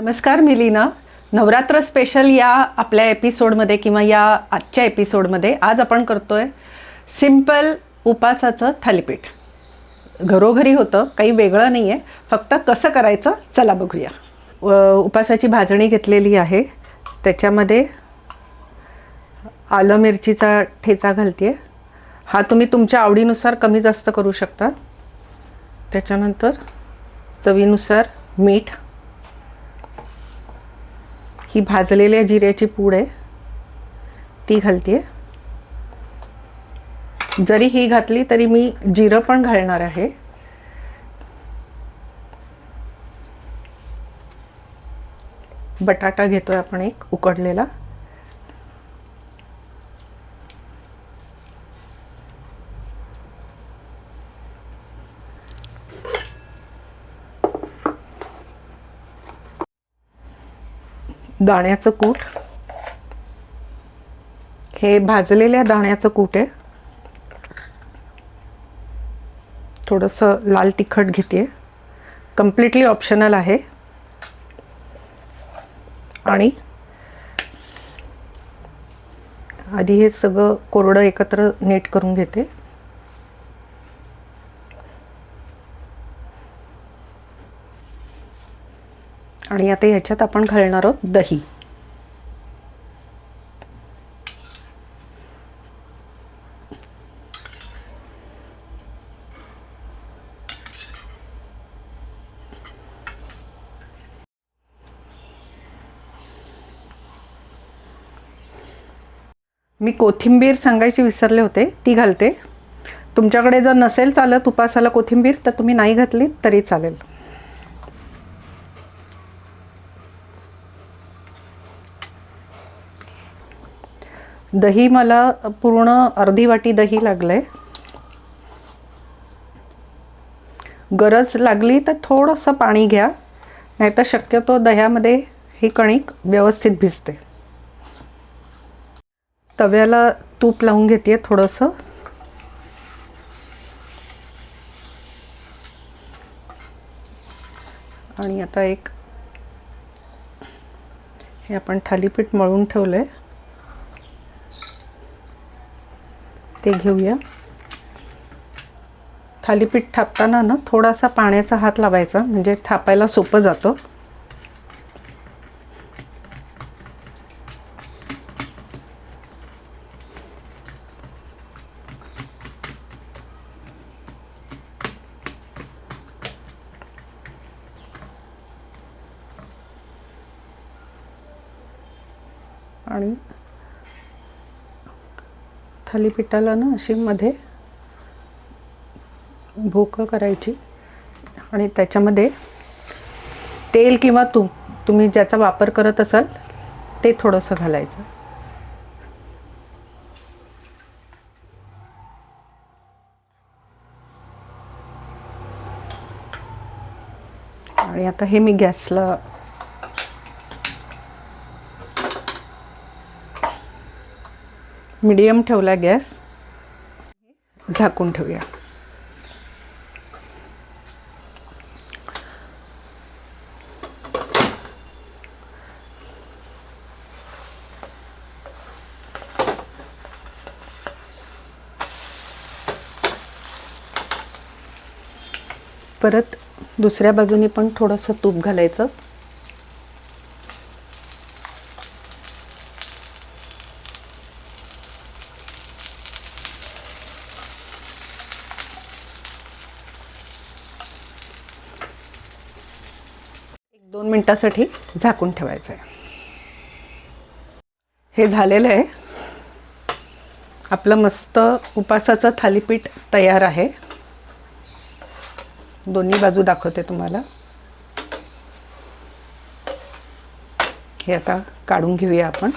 नमस्कार मी लीना. नवरात्र स्पेशल या आपल्या एपिसोडमध्ये किंवा या आजच्या एपिसोडमध्ये आज आपण करतो आहे सिंपल उपासाचं थालीपीठ. घरोघरी होतं काही वेगळं नाही आहे फक्त कसं करायचं चला बघूया. व उपासाची भाजणी घेतलेली आहे. त्याच्यामध्ये आलं मिरचीचा ठेचा घालते हा तुम्ही तुमच्या आवडीनुसार कमी जास्त करू शकता. त्याच्यानंतर चवीनुसार मीठ ही भाजलेल्या जिऱ्याची पूड आहे. ती घालते जरी ही घातली तरी मी जिरं पण घालणार आहे. बटाटा घेतोय आपण एक उकडलेला. दाण्याचं कूट. हे भाजलेल्या दाण्याचं कूट आहे. थोडंसं लाल तिखट घेते कम्प्लिटली ऑप्शनल आहे. आणि आधी हे सगळं कोरडं एकत्र नीट करून घेते. आणि आता ह्याच्यात आपण घालणार आहोत दही. मी कोथिंबीर सांगायची विसरले होते ती घालते. तुमच्याकडे जर नसेल चालत उपासाला कोथिंबीर तर तुम्ही नाही घातली तरी चालेल. दही मला पूर्ण अर्धी वाटी दही लागलं आहे गरज लागली तर थोडंसं पाणी घ्या नाहीतर शक्यतो दह्यामध्ये ही कणिक व्यवस्थित भिजते. तव्याला तूप लावून घेते थोडंसं. आणि आता एक हे आपण थालीपीठ मळून ठेवलं आहे ते घेऊया. थालीपीठ थापताना ना थोडासा पाण्याचा हात लावायचा म्हणजे थापायला सोपं जातं. आणि थालीपीठाला ना अशी मध्ये भोकं करायची. आणि त्याच्यामध्ये तेल किंवा तूप तुम्ही ज्याचा वापर करत असाल ते थोडंसं घालायचं. आणि आता हे मी गॅसला मीडियम ठेवला गॅस. झाकून ठेवूया. परत दुसऱ्या बाजूनी पण थोडंसं तूप घालायचं. दोन मिनटासाठी झाकून ठेवायचं आहे हे झालेलं आहे. आपलं मस्त उपासाचं थालीपीठ तयार आहे. दोन्ही बाजू दाखवते तुम्हाला. हे आता काढून घेऊया आपण.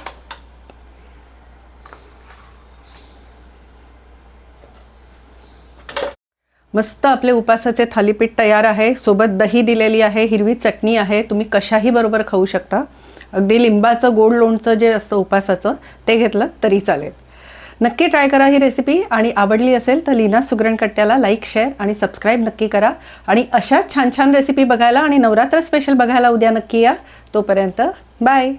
मस्त आपले उपासाचे थालीपीठ तयार आहे. सोबत दही दिलेली आहे हिरवी चटणी आहे. तुम्ही कशाही बरोबर खाऊ शकता. अगदी लिंबाचं गोड लोणचं जे असतं उपासाचं ते घेतलं तरी चालेल. नक्की ट्राय करा ही रेसिपी. आणि आवडली असेल तर लीना सुगरण कट्ट्याला लाईक शेअर आणि सबस्क्राईब नक्की करा. आणि अशा छान छान रेसिपी बघायला आणि नवरात्र स्पेशल बघायला उद्या नक्की या. तोपर्यंत बाय.